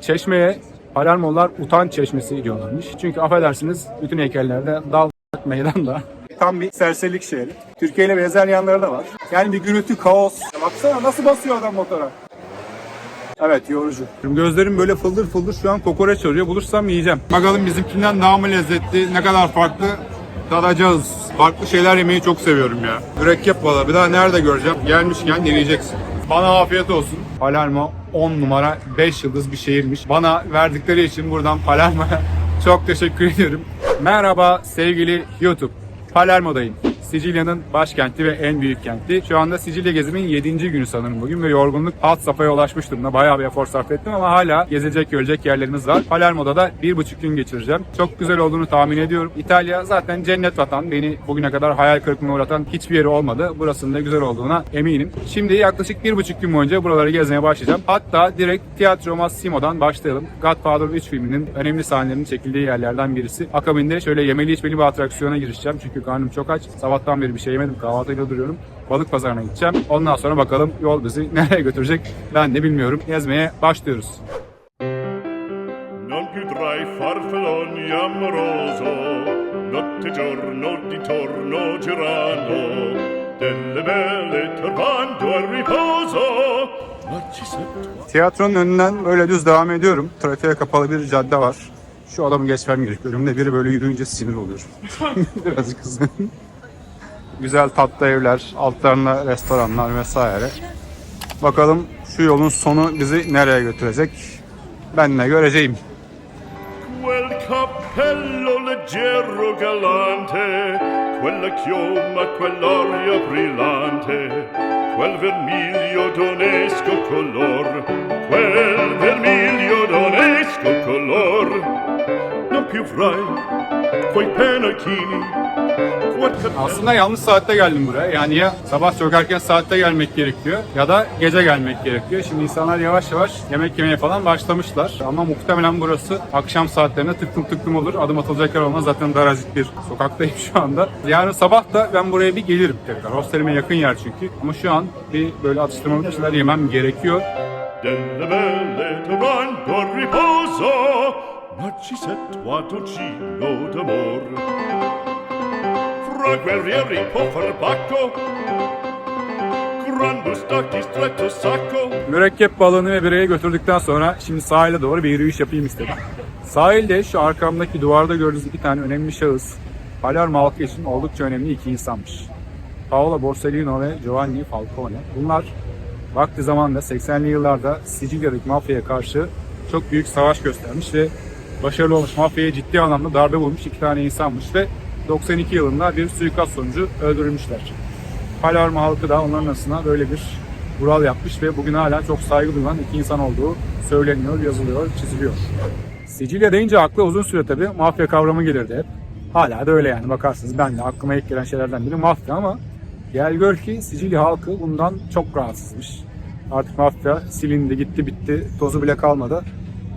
Çeşmeye Palermolar utanç çeşmesi diyorlarmış. Çünkü affedersiniz bütün heykellerde dal meydanda. Tam bir serserilik şehri. Türkiye ile benzer yanları da var. Yani bir gürültü, kaos. Ya baksana nasıl basıyor adam motora. Evet yorucu. Gözlerim böyle fıldır fıldır şu an kokoreç arıyor. Bulursam yiyeceğim. Bakalım bizimkinden daha mı lezzetli, ne kadar farklı tadacağız. Farklı şeyler yemeyi çok seviyorum ya. Mürekkep valla bir daha nerede göreceğim? Gelmişken deneyeceksin. Bana afiyet olsun. Palermo 10 numara 5 yıldız bir şehirmiş. Bana verdikleri için buradan Palermo'ya çok teşekkür ediyorum. Merhaba sevgili YouTube. Palermo'dayım. Sicilya'nın başkenti ve en büyük kenti. Şu anda Sicilya gezimin 7. günü sanırım bugün ve yorgunluk alt safhaya ulaşmış durumda. Bayağı bir efor sarf ettim ama hala gezilecek görecek yerlerimiz var. Palermo'da da bir buçuk gün geçireceğim. Çok güzel olduğunu tahmin ediyorum. İtalya zaten cennet vatan. Beni bugüne kadar hayal kırıklığına uğratan hiçbir yeri olmadı. Burasının da güzel olduğuna eminim. Şimdi yaklaşık bir buçuk gün boyunca buraları gezmeye başlayacağım. Hatta direkt Teatro Massimo'dan başlayalım. Godfather 3 filminin önemli sahnelerinin çekildiği yerlerden birisi. Akabinde şöyle yemeli içmeli bir atraksiyona girişeceğim. Çünkü karnım çok aç. Sabahtan beri bir şey yemedim. Kahvaltıyla duruyorum. Balık pazarına gideceğim. Ondan sonra bakalım yol bizi nereye götürecek ben de bilmiyorum. Gezmeye başlıyoruz. Non più tra i farfalloni amoroso, notte giorno di torno girando, delle belle turbando al riposo. Tiyatronun önünden böyle düz devam ediyorum. Trafiğe kapalı bir cadde var. Şu adamı geçmem gerekiyor. Önümde biri böyle yürüyünce sinir oluyor. Birazcık hızlı. Güzel tatlı evler, altlarında restoranlar vesaire. Bakalım şu yolun sonu bizi nereye götürecek? Ben de göreceğim. Quel cappello leggero galante, quella chioma, quell'orio brillante, quel vermiglio d'onesco color, quel vermiglio d'onesco color. Non più frai quei penachini, Aslında yanlış saatte geldim buraya. Yani ya sabah çok erken saatte gelmek gerekiyor ya da gece gelmek gerekiyor. Şimdi insanlar yavaş yavaş yemek yemeye falan başlamışlar. Ama muhtemelen burası akşam saatlerinde tıklım tıklım olur. Adım atılacak yer olmaz. Zaten daracık bir sokaktayım şu anda. Yarın sabah da ben buraya bir gelirim tekrar. Hostelime yakın yer çünkü. Ama şu an bir böyle atıştırmalık şeyler yemem gerekiyor. delle belle Narcisetto a dolcino d'amor. Fra guerrieri può far bacco, grande stacchi stretto sacco, Mürekkep balığını ve bireyi götürdükten sonra şimdi sahile doğru bir yürüyüş yapayım istedim. Sahilde şu arkamdaki duvarda gördüğünüz iki tane önemli şahıs Palermo halkı için oldukça önemli iki insanmış. Paolo Borsellino ve Giovanni Falcone. Bunlar vakti zamanında 80'li yıllarda Sicilya'daki mafyaya karşı çok büyük savaş göstermiş ve başarılı olmuş mafyaya ciddi anlamda darbe vurmuş iki tane insanmış ve 92 yılında bir suikast sonucu öldürülmüşler. Palermo halkı da onların arasına böyle bir mural yapmış ve bugün hala çok saygı duyulan iki insan olduğu söyleniyor, yazılıyor, çiziliyor. Sicilya deyince akla uzun süre tabii mafya kavramı gelirdi hep. Hala da öyle yani bakarsınız ben de aklıma ilk gelen şeylerden biri mafya ama gel gör ki Sicilya halkı bundan çok rahatsızmış. Artık mafya silindi gitti bitti tozu bile kalmadı.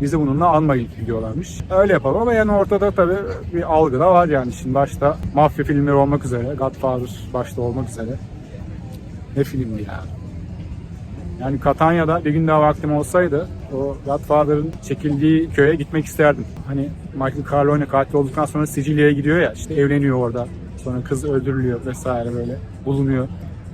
Bizi bununla anmayın diyorlarmış. Öyle yapalım ama yani ortada tabii bir algı da var yani. Şimdi başta mafya filmleri olmak üzere, Godfather başta olmak üzere. Ne filmdi ya? Yani Katanya'da bir gün daha vaktim olsaydı o Godfather'ın çekildiği köye gitmek isterdim. Hani Michael Corleone katil olduktan sonra Sicilya'ya gidiyor ya işte evleniyor orada. Sonra kız öldürülüyor vesaire böyle bulunuyor.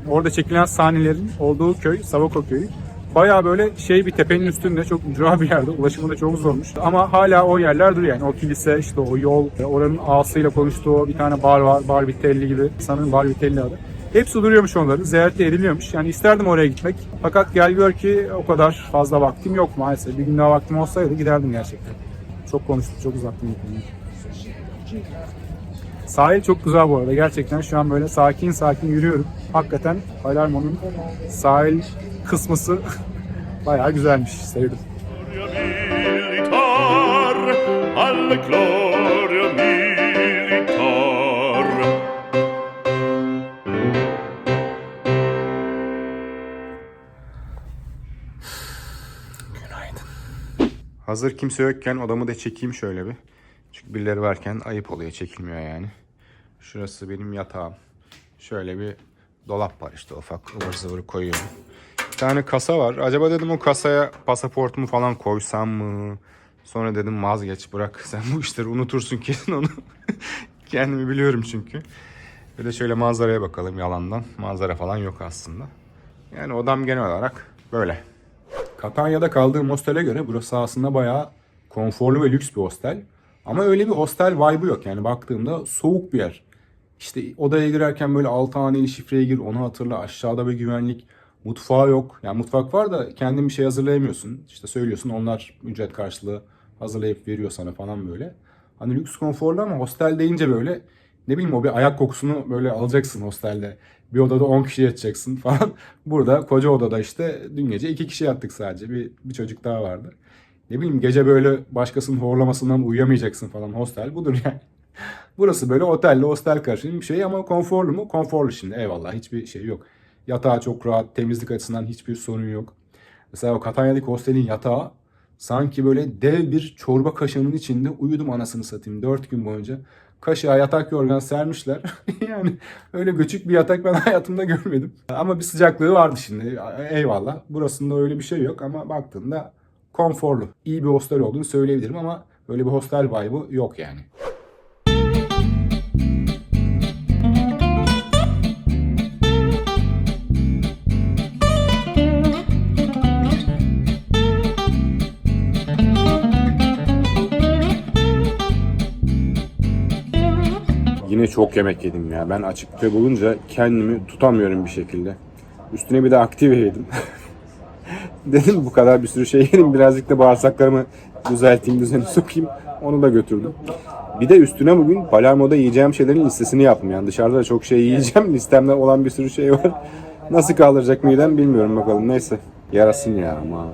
Orada çekilen sahnelerin olduğu köy Savoko köyü. Bayağı böyle şey bir tepenin üstünde çok ücra bir yerde. Ulaşımı da çok zormuş. Ama hala o yerler duruyor yani. O kilise, işte o yol, oranın ağasıyla konuştuğu bir tane bar var. Bar Vitelli gibi. Sanırım Bar Vitelli adı. Hepsi duruyormuş onların. Ziyaret ediliyormuş. Yani isterdim oraya gitmek. Fakat gel gör ki o kadar fazla vaktim yok maalesef. Bir gün daha vaktim olsaydı giderdim gerçekten. Çok konuştum, çok uzattım. Sahil çok güzel bu arada. Gerçekten şu an böyle sakin sakin yürüyorum. Hakikaten Palermo'nun sahil kısmısı bayağı güzelmiş. Sevdim. Hazır kimse yokken odamı da çekeyim şöyle bir. Çünkü birileri varken ayıp oluyor çekilmiyor yani. Şurası benim yatağım. Şöyle bir dolap var işte ufak ıvır zıvır koyuyorum. Tane kasa var. Acaba dedim o kasaya pasaportumu falan koysam mı? Sonra dedim vazgeç bırak sen bu işleri unutursun kesin onu. Kendimi biliyorum çünkü. Bir de şöyle manzaraya bakalım yalandan. Manzara falan yok aslında. Yani odam genel olarak böyle. Katanya'da kaldığım hostele göre burası aslında bayağı konforlu ve lüks bir hostel. Ama öyle bir hostel vibe'ı yok. Yani baktığımda soğuk bir yer. İşte odaya girerken böyle 6 haneli şifreye gir onu hatırla. Aşağıda bir güvenlik. Mutfağı yok. Yani mutfak var da kendin bir şey hazırlayamıyorsun. İşte söylüyorsun onlar ücret karşılığı hazırlayıp veriyor sana falan böyle. Hani lüks konforlu ama hostel deyince böyle ne bileyim o bir ayak kokusunu böyle alacaksın hostelde. Bir odada 10 kişi yatacaksın falan. Burada koca odada işte dün gece 2 kişi yattık sadece. Bir, bir çocuk daha vardı. Ne bileyim gece böyle başkasının horlamasından uyuyamayacaksın falan. Hostel budur yani. Burası böyle otelle hostel karışımı bir şey ama konforlu mu? Konforlu şimdi eyvallah hiçbir şey yok. Yatağı çok rahat, temizlik açısından hiçbir sorun yok. Mesela o Katanya'daki hostelin yatağı sanki böyle dev bir çorba kaşığının içinde uyudum anasını satayım 4 gün boyunca. Kaşığa yatak yorgan sermişler. yani öyle göçük bir yatak ben hayatımda görmedim. Ama bir sıcaklığı vardı şimdi eyvallah. Burasında öyle bir şey yok ama baktığında konforlu. İyi bir hostel olduğunu söyleyebilirim ama öyle bir hostel vibe'ı yok yani. Çok yemek yedim ya. Ben açık büfe bulunca kendimi tutamıyorum bir şekilde. Üstüne bir de aktive yedim. Dedim bu kadar bir sürü şey yedim. Birazcık da bağırsaklarımı düzelteyim, düzeni sokayım. Onu da götürdüm. Bir de üstüne bugün Palermo'da yiyeceğim şeylerin listesini yaptım. Yani dışarıda da çok şey yiyeceğim. Listemde olan bir sürü şey var. Nasıl kaldıracak midem bilmiyorum bakalım. Neyse. Yarasın ya ama.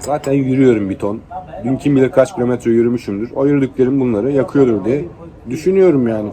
Zaten yürüyorum bir ton. Dün kim bilir kaç kilometre yürümüşümdür. O yürüdüklerim bunları yakıyordur diye düşünüyorum yani.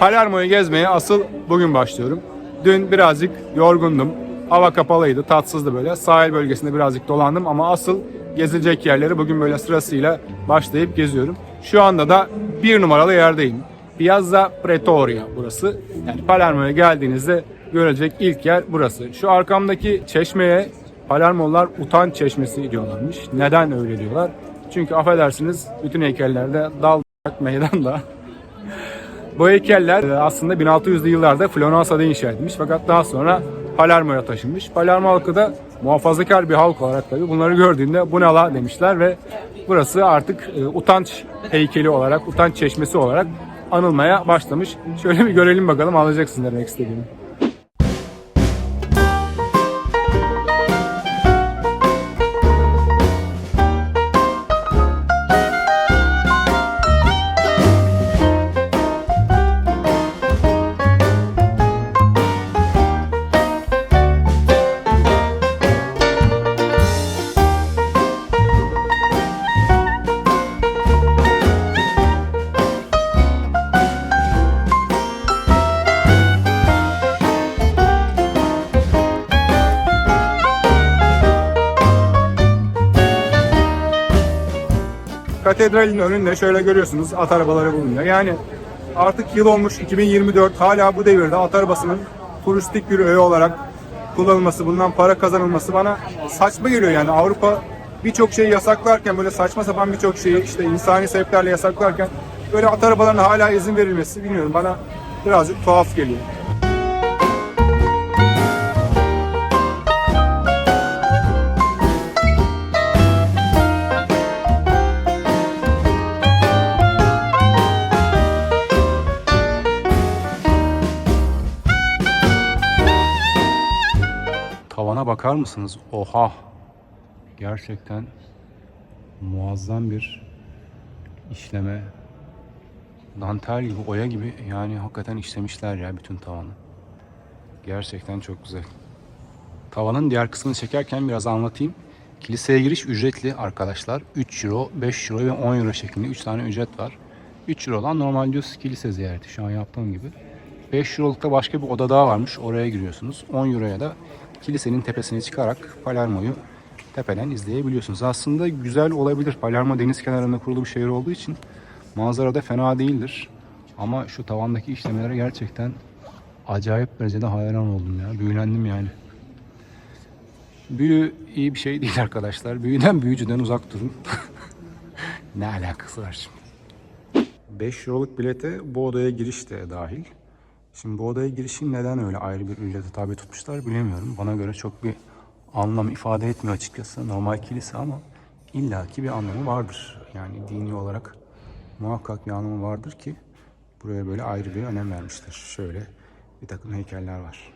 Palermo'yu gezmeye asıl bugün başlıyorum. Dün birazcık yorgundum. Hava kapalıydı, tatsızdı böyle. Sahil bölgesinde birazcık dolandım ama asıl gezilecek yerleri bugün böyle sırasıyla başlayıp geziyorum. Şu anda da bir numaralı yerdeyim. Piazza Pretoria burası. Yani Palermo'ya geldiğinizde görecek ilk yer burası. Şu arkamdaki çeşmeye Palermolılar utanç çeşmesi diyorlarmış. Neden öyle diyorlar? Çünkü affedersiniz bütün heykellerde dal meydanda bu heykeller e, aslında 1600'lü yıllarda Floransa'da inşa edilmiş fakat daha sonra Palermo'ya taşınmış. Palermo halkı da muhafazakar bir halk olarak tabii bunları gördüğünde bu ne la demişler ve burası artık e, utanç heykeli olarak, utanç çeşmesi olarak anılmaya başlamış. Şöyle bir görelim bakalım anlayacaksın demek istediğimi. Katedralin önünde şöyle görüyorsunuz at arabaları bulunuyor. Yani artık yıl olmuş 2024 hala bu devirde at arabasının turistik bir öğe olarak kullanılması, bundan para kazanılması bana saçma geliyor yani Avrupa birçok şeyi yasaklarken böyle saçma sapan birçok şeyi işte insani sebeplerle yasaklarken böyle at arabalarına hala izin verilmesi bilmiyorum bana birazcık tuhaf geliyor. Bakar mısınız? Oha! Gerçekten muazzam bir işleme. Dantel gibi, oya gibi yani hakikaten işlemişler ya bütün tavanı. Gerçekten çok güzel. Tavanın diğer kısmını çekerken biraz anlatayım. Kiliseye giriş ücretli arkadaşlar. 3 euro, 5 euro ve 10 euro şeklinde 3 tane ücret var. 3 euro olan normal düz kilise ziyareti şu an yaptığım gibi. 5 Euro'lukta başka bir oda daha varmış. Oraya giriyorsunuz. 10 Euro'ya da kilisenin tepesine çıkarak Palermo'yu tepeden izleyebiliyorsunuz. Aslında güzel olabilir. Palermo deniz kenarında kurulu bir şehir olduğu için manzara da fena değildir. Ama şu tavandaki işlemelere gerçekten acayip derecede hayran oldum ya. Büyülendim yani. Büyü iyi bir şey değil arkadaşlar. Büyüden büyücüden uzak durun. ne alakası var şimdi? 5 euroluk bilete bu odaya giriş de dahil. Şimdi bu odaya girişin neden öyle ayrı bir ücrete tabi tutmuşlar bilemiyorum. Bana göre çok bir anlam ifade etmiyor açıkçası. Normal kilise ama illaki bir anlamı vardır. Yani dini olarak muhakkak bir anlamı vardır ki buraya böyle ayrı bir önem vermişler. Şöyle bir takım heykeller var.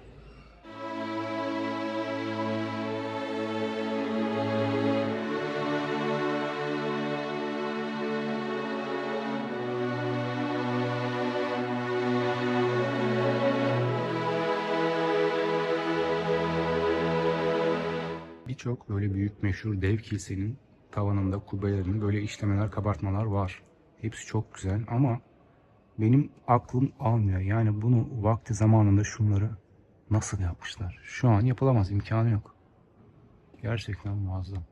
Birçok böyle büyük meşhur dev kilisenin tavanında, kubbelerinde böyle işlemeler, kabartmalar var. Hepsi çok güzel ama benim aklım almıyor. Yani bunu vakti zamanında şunları nasıl yapmışlar? Şu an yapılamaz, imkanı yok. Gerçekten muazzam.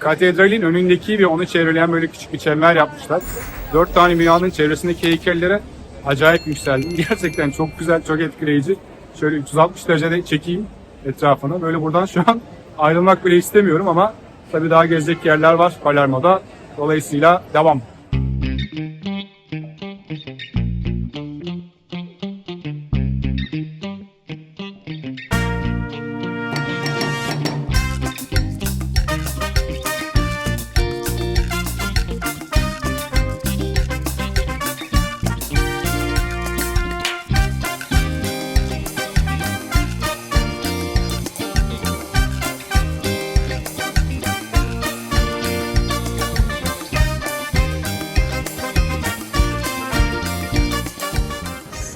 Katedralin önündeki ve onu çevreleyen böyle küçük bir çember yapmışlar. Dört tane binanın çevresindeki heykellere acayip yükseldim. Gerçekten çok güzel, çok etkileyici. Şöyle 360 derecede çekeyim etrafını. Böyle buradan şu an ayrılmak bile istemiyorum ama tabii daha gezecek yerler var Palermo'da. Dolayısıyla devam.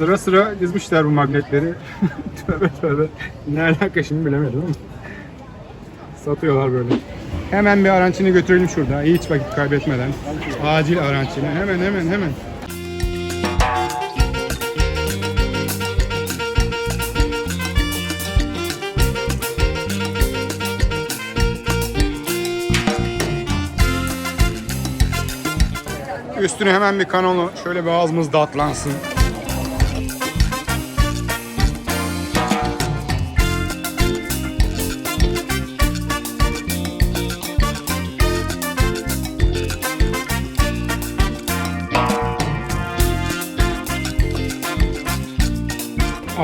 Sıra sıra dizmişler bu magnetleri. tövbe tövbe. Ne alaka şimdi bilemedim ama. Satıyorlar böyle. Hemen bir arancini götürelim şurada. Hiç vakit kaybetmeden. Acil arancini. Hemen hemen hemen. Üstüne hemen bir kanonu şöyle bir ağzımız datlansın.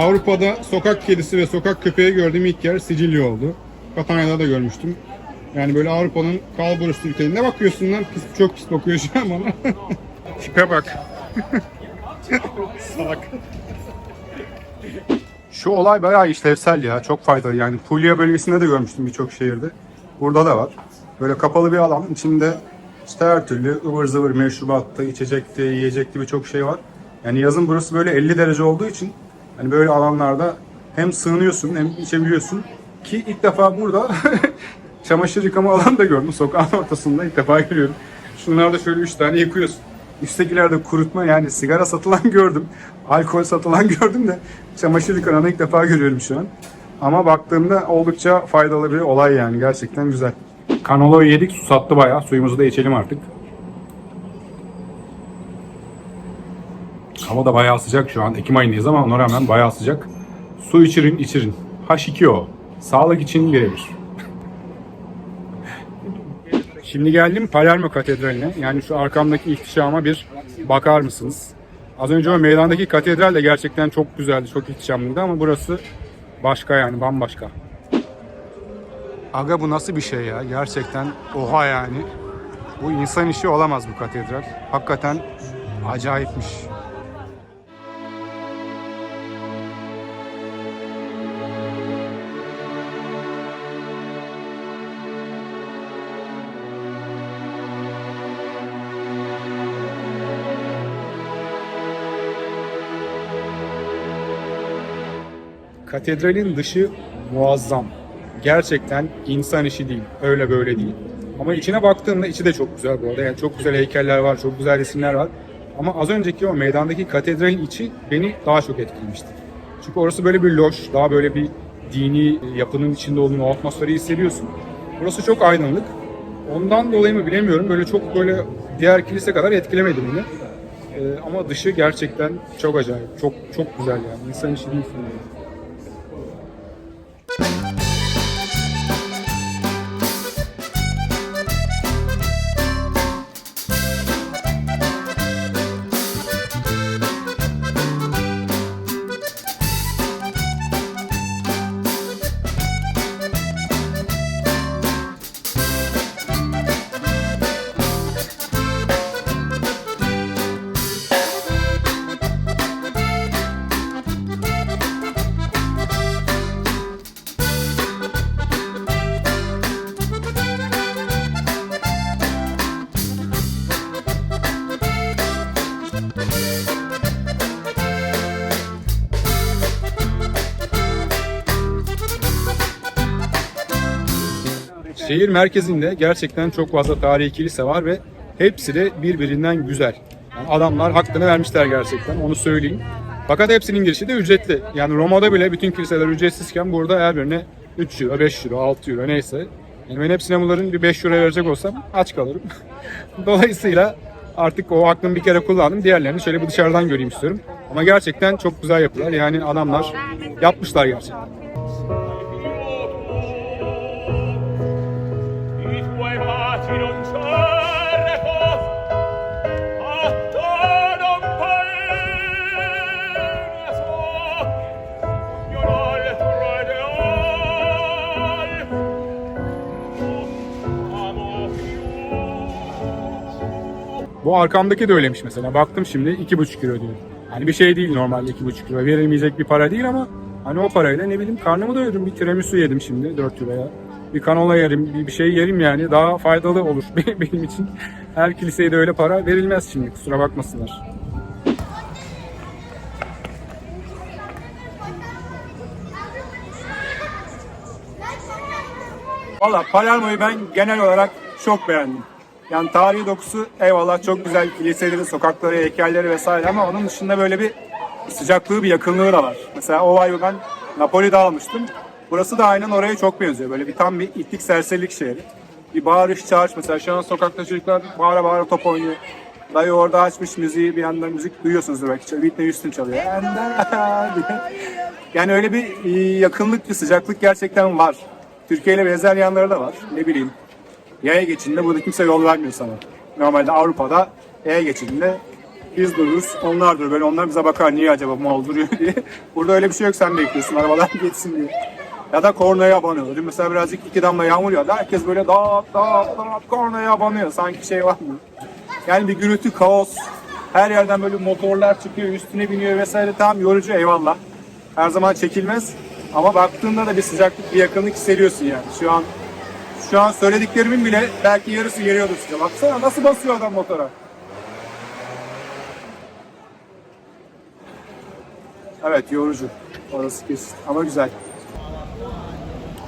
Avrupa'da sokak kedisi ve sokak köpeği gördüğüm ilk yer Sicilya oldu. Katanya'da da görmüştüm. Yani böyle Avrupa'nın kalburüstü ülkeleri. Ne bakıyorsun lan? Pis, çok pis bakıyor şu an bana. Tipe bak. Salak. Şu olay bayağı işlevsel ya. Çok faydalı. Yani Puglia bölgesinde de görmüştüm birçok şehirde. Burada da var. Böyle kapalı bir alan. içinde işte her türlü ıvır zıvır meşrubattı, içecekti, yiyecekti birçok şey var. Yani yazın burası böyle 50 derece olduğu için hani böyle alanlarda hem sığınıyorsun hem içebiliyorsun. Ki ilk defa burada çamaşır yıkama alanı da gördüm. Sokağın ortasında ilk defa görüyorum. Şunlarda şöyle 3 tane yıkıyorsun. Üsttekilerde kurutma yani sigara satılan gördüm. Alkol satılan gördüm de çamaşır yıkananı ilk defa görüyorum şu an. Ama baktığımda oldukça faydalı bir olay yani gerçekten güzel. Kanoloyu yedik su sattı bayağı. Suyumuzu da içelim artık. Hava da bayağı sıcak şu an. Ekim ayındayız ama ona rağmen bayağı sıcak. Su içirin içirin. H2O. Sağlık için birebir. Şimdi geldim Palermo Katedrali'ne. Yani şu arkamdaki ihtişama bir bakar mısınız? Az önce o meydandaki katedral de gerçekten çok güzeldi, çok ihtişamlıydı ama burası başka yani bambaşka. Aga bu nasıl bir şey ya? Gerçekten oha yani. Bu insan işi olamaz bu katedral. Hakikaten acayipmiş. Katedralin dışı muazzam. Gerçekten insan işi değil. Öyle böyle değil. Ama içine baktığımda içi de çok güzel bu arada. Yani çok güzel heykeller var, çok güzel resimler var. Ama az önceki o meydandaki katedralin içi beni daha çok etkilemişti. Çünkü orası böyle bir loş, daha böyle bir dini yapının içinde olduğunu, o atmosferi hissediyorsun. Burası çok aydınlık. Ondan dolayı mı bilemiyorum. Böyle çok böyle diğer kilise kadar etkilemedi beni. Ee, ama dışı gerçekten çok acayip. Çok çok güzel yani. İnsan işi değil film. Şehir merkezinde gerçekten çok fazla tarihi kilise var ve hepsi de birbirinden güzel. Yani adamlar hakkını vermişler gerçekten onu söyleyeyim. Fakat hepsinin girişi de ücretli. Yani Roma'da bile bütün kiliseler ücretsizken burada her birine 3 euro, 5 euro, 6 euro neyse. Yani ben hepsine bunların bir 5 euro verecek olsam aç kalırım. Dolayısıyla artık o aklımı bir kere kullandım. Diğerlerini şöyle bir dışarıdan göreyim istiyorum. Ama gerçekten çok güzel yapılar. Yani adamlar yapmışlar gerçekten. Bu arkamdaki de öyleymiş mesela. Baktım şimdi 2,5 euro diyor. Hani bir şey değil normalde 2,5 euro. Verilmeyecek bir para değil ama hani o parayla ne bileyim karnımı doyurdum. Bir tiramisu yedim şimdi 4 euroya. Bir kanola yerim, bir, şey yerim yani. Daha faydalı olur benim için. Her kiliseye de öyle para verilmez şimdi. Kusura bakmasınlar. Valla Palermo'yu ben genel olarak çok beğendim. Yani tarihi dokusu eyvallah çok güzel kiliseleri, sokakları, heykelleri vesaire ama onun dışında böyle bir sıcaklığı, bir yakınlığı da var. Mesela o vibe'ı ben Napoli'de almıştım. Burası da aynen oraya çok benziyor. Böyle bir tam bir itlik serserilik şehri. Bir bağırış çağırış mesela şu an sokakta çocuklar bağıra bağıra top oynuyor. Dayı orada açmış müziği bir yandan müzik duyuyorsunuzdur belki. Whitney Houston çalıyor. Yani öyle bir e, yakınlık, bir sıcaklık gerçekten var. Türkiye ile benzer yanları da var. Ne bileyim. Yaya geçidinde burada kimse yol vermiyor sana. Normalde Avrupa'da yaya geçidinde biz dururuz, onlar durur. Böyle onlar bize bakar niye acaba mal duruyor diye. Burada öyle bir şey yok sen bekliyorsun arabalar geçsin diye. Ya da kornaya abanıyorlar. Dün mesela birazcık iki damla yağmur yağdı. Herkes böyle dağıt dağıt dağıt kornaya abanıyor. Sanki şey var mı? Yani bir gürültü, kaos. Her yerden böyle motorlar çıkıyor, üstüne biniyor vesaire. Tamam yorucu eyvallah. Her zaman çekilmez. Ama baktığında da bir sıcaklık, bir yakınlık hissediyorsun yani. Şu an şu an söylediklerimin bile belki yarısı geliyordur size. Baksana nasıl basıyor adam motora. Evet yorucu. Orası kesin. Ama güzel.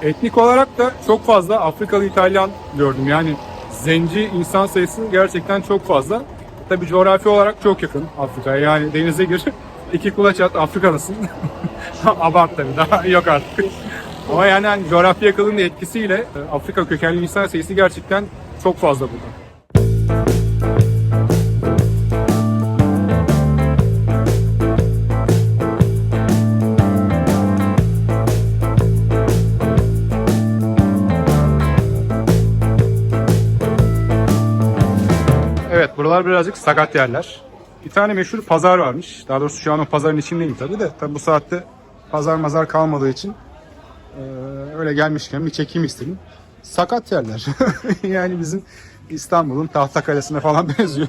Etnik olarak da çok fazla Afrikalı İtalyan gördüm. Yani zenci insan sayısı gerçekten çok fazla. Tabii coğrafi olarak çok yakın Afrika'ya. Yani denize gir, iki kulaç at Afrikalısın. Abart tabii daha yok artık. Ama yani hani coğrafya yakınlığının etkisiyle e, Afrika kökenli insan sayısı gerçekten çok fazla burada. Buralar birazcık sakat yerler. Bir tane meşhur pazar varmış. Daha doğrusu şu an o pazarın içindeyim tabii de. Tabii bu saatte pazar mazar kalmadığı için öyle gelmişken bir çekeyim istedim. Sakat yerler. yani bizim İstanbul'un Tahtakale'sine falan benziyor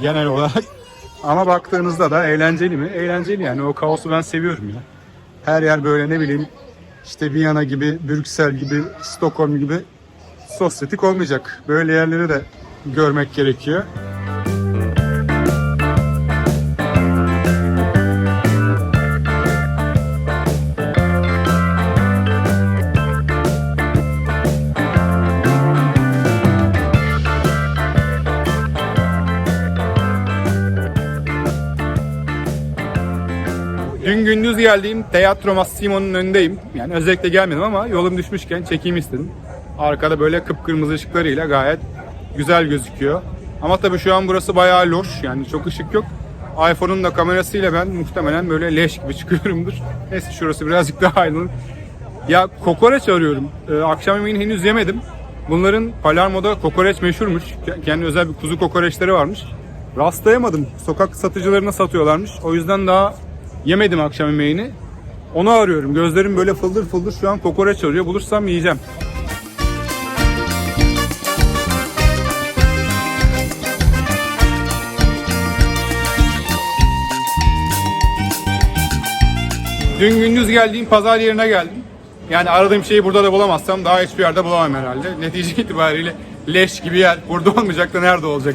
genel olarak. Ama baktığınızda da eğlenceli mi? Eğlenceli yani. O kaosu ben seviyorum ya. Her yer böyle ne bileyim işte Viyana gibi, Brüksel gibi, Stockholm gibi sosyetik olmayacak. Böyle yerleri de görmek gerekiyor. Dün gündüz geldiğim Teatro Massimo'nun önündeyim. Yani özellikle gelmedim ama yolum düşmüşken çekeyim istedim. Arkada böyle kıpkırmızı ışıklarıyla gayet güzel gözüküyor. Ama tabii şu an burası bayağı loş yani çok ışık yok. iPhone'un da kamerasıyla ben muhtemelen böyle leş gibi çıkıyorumdur. Neyse şurası birazcık daha aydınlık. Ya kokoreç arıyorum. Ee, akşam yemeğini henüz yemedim. Bunların Palermo'da kokoreç meşhurmuş. Kendi özel bir kuzu kokoreçleri varmış. Rastlayamadım. Sokak satıcılarına satıyorlarmış. O yüzden daha yemedim akşam yemeğini. Onu arıyorum. Gözlerim böyle fıldır fıldır şu an kokoreç arıyor. Bulursam yiyeceğim. Dün gündüz geldiğim pazar yerine geldim. Yani aradığım şeyi burada da bulamazsam daha hiçbir yerde bulamam herhalde. Netice itibariyle leş gibi yer. Burada olmayacak da nerede olacak?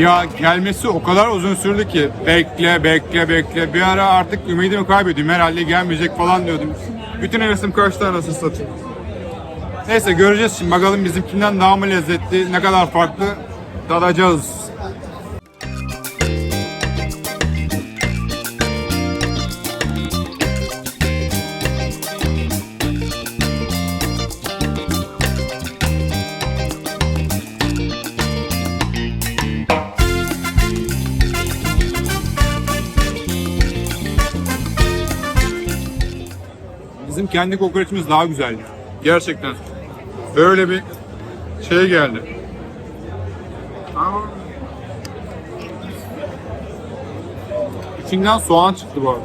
Ya gelmesi o kadar uzun sürdü ki bekle bekle bekle bir ara artık ümidimi kaybediyorum herhalde gelmeyecek falan diyordum. Bütün hevesim kaçtı anasını satayım. Neyse göreceğiz şimdi bakalım bizimkinden daha mı lezzetli ne kadar farklı tadacağız. Kendi kokoreçimiz daha güzel. Gerçekten. Böyle bir şey geldi. İçinden soğan çıktı bu arada.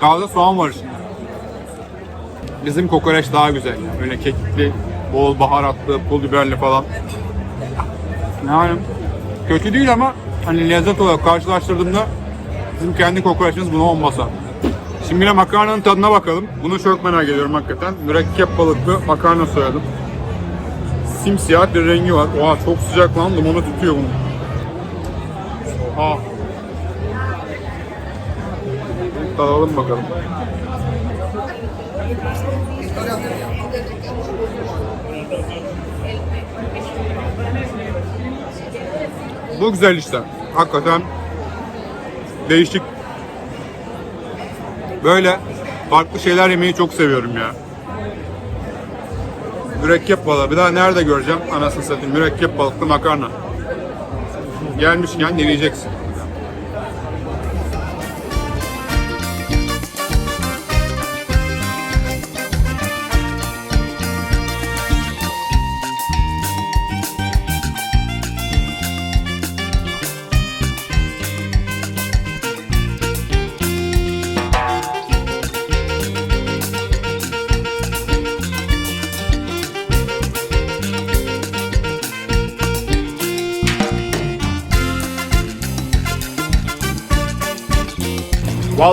Taze soğan var içinde. Bizim kokoreç daha güzel ya. Böyle kekikli, bol baharatlı, pul biberli falan. Yani kötü değil ama hani lezzet olarak karşılaştırdığımda Bizim kendi kokoreçimiz bunu olmasa. Şimdi de makarnanın tadına bakalım. Bunu çok merak ediyorum hakikaten. Mürekkep balıklı makarna soyadım. Simsiyah bir rengi var. Oha çok sıcak lan dumanı tutuyor bunu. Oha. Tadalım bakalım. Bu güzel işte. Hakikaten değişik. Böyle farklı şeyler yemeyi çok seviyorum ya. Mürekkep balığı. Bir daha nerede göreceğim? Anasını satayım. Mürekkep balıklı makarna. Gelmişken deneyeceksin.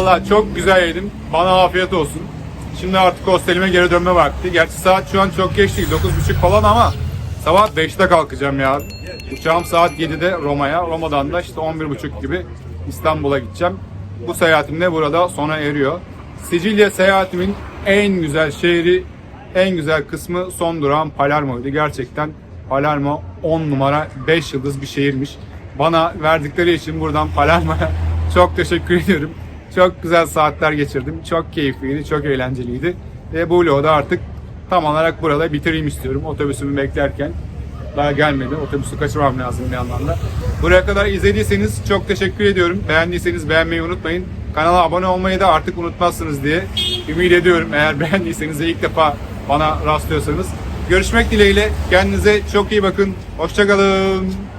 Vallahi çok güzel yedim. Bana afiyet olsun. Şimdi artık hostelime geri dönme vakti. Gerçi saat şu an çok geç değil. 9.30 falan ama sabah 5'te kalkacağım ya. Uçağım saat 7'de Roma'ya. Roma'dan da işte 11.30 gibi İstanbul'a gideceğim. Bu seyahatim de burada sona eriyor. Sicilya seyahatimin en güzel şehri, en güzel kısmı son durağım Palermo'ydu. Gerçekten Palermo 10 numara 5 yıldız bir şehirmiş. Bana verdikleri için buradan Palermo'ya Çok teşekkür ediyorum. Çok güzel saatler geçirdim. Çok keyifliydi, çok eğlenceliydi. Ve bu vlogu da artık tam olarak burada bitireyim istiyorum. Otobüsümü beklerken. Daha gelmedi. Otobüsü kaçırmam lazım bir yandan da. Buraya kadar izlediyseniz çok teşekkür ediyorum. Beğendiyseniz beğenmeyi unutmayın. Kanala abone olmayı da artık unutmazsınız diye ümit ediyorum. Eğer beğendiyseniz de ilk defa bana rastlıyorsanız. Görüşmek dileğiyle. Kendinize çok iyi bakın. Hoşçakalın.